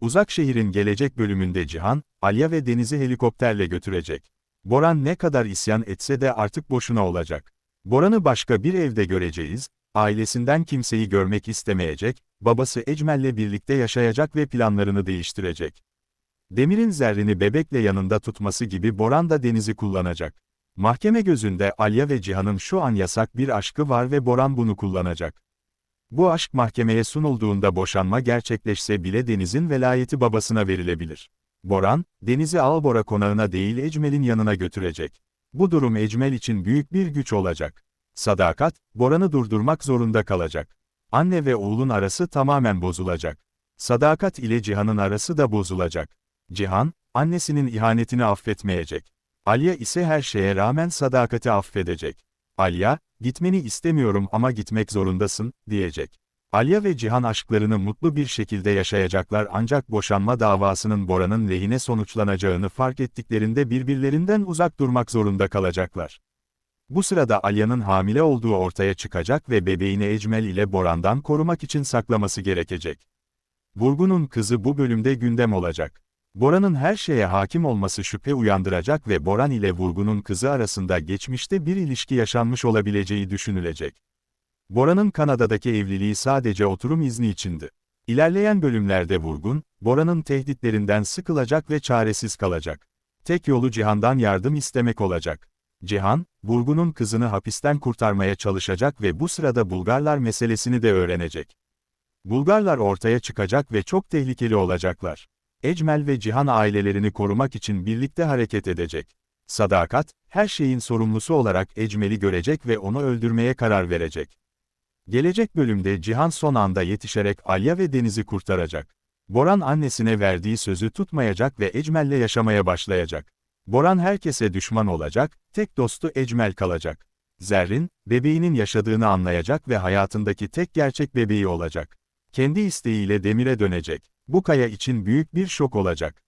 Uzak şehrin gelecek bölümünde Cihan, Alya ve Deniz'i helikopterle götürecek. Boran ne kadar isyan etse de artık boşuna olacak. Boran'ı başka bir evde göreceğiz, ailesinden kimseyi görmek istemeyecek, babası Ecmel'le birlikte yaşayacak ve planlarını değiştirecek. Demir'in zerrini bebekle yanında tutması gibi Boran da Deniz'i kullanacak. Mahkeme gözünde Alya ve Cihan'ın şu an yasak bir aşkı var ve Boran bunu kullanacak. Bu aşk mahkemeye sunulduğunda boşanma gerçekleşse bile Deniz'in velayeti babasına verilebilir. Boran, Deniz'i Albora konağına değil Ecmel'in yanına götürecek. Bu durum Ecmel için büyük bir güç olacak. Sadakat, Boran'ı durdurmak zorunda kalacak. Anne ve oğlun arası tamamen bozulacak. Sadakat ile Cihan'ın arası da bozulacak. Cihan, annesinin ihanetini affetmeyecek. Alya ise her şeye rağmen sadakati affedecek. Alya, gitmeni istemiyorum ama gitmek zorundasın, diyecek. Alya ve Cihan aşklarını mutlu bir şekilde yaşayacaklar ancak boşanma davasının Bora'nın lehine sonuçlanacağını fark ettiklerinde birbirlerinden uzak durmak zorunda kalacaklar. Bu sırada Alya'nın hamile olduğu ortaya çıkacak ve bebeğini Ecmel ile Boran'dan korumak için saklaması gerekecek. Vurgun'un kızı bu bölümde gündem olacak. Boran'ın her şeye hakim olması şüphe uyandıracak ve Boran ile Vurgun'un kızı arasında geçmişte bir ilişki yaşanmış olabileceği düşünülecek. Bora'nın Kanada'daki evliliği sadece oturum izni içindi. İlerleyen bölümlerde Vurgun, Bora'nın tehditlerinden sıkılacak ve çaresiz kalacak. Tek yolu Cihan'dan yardım istemek olacak. Cihan, Vurgun'un kızını hapisten kurtarmaya çalışacak ve bu sırada Bulgarlar meselesini de öğrenecek. Bulgarlar ortaya çıkacak ve çok tehlikeli olacaklar. Ecmel ve Cihan ailelerini korumak için birlikte hareket edecek. Sadakat, her şeyin sorumlusu olarak Ecmel'i görecek ve onu öldürmeye karar verecek. Gelecek bölümde Cihan son anda yetişerek Alya ve Deniz'i kurtaracak. Boran annesine verdiği sözü tutmayacak ve Ecmel'le yaşamaya başlayacak. Boran herkese düşman olacak, tek dostu Ecmel kalacak. Zerrin, bebeğinin yaşadığını anlayacak ve hayatındaki tek gerçek bebeği olacak. Kendi isteğiyle Demir'e dönecek. Bu Kaya için büyük bir şok olacak.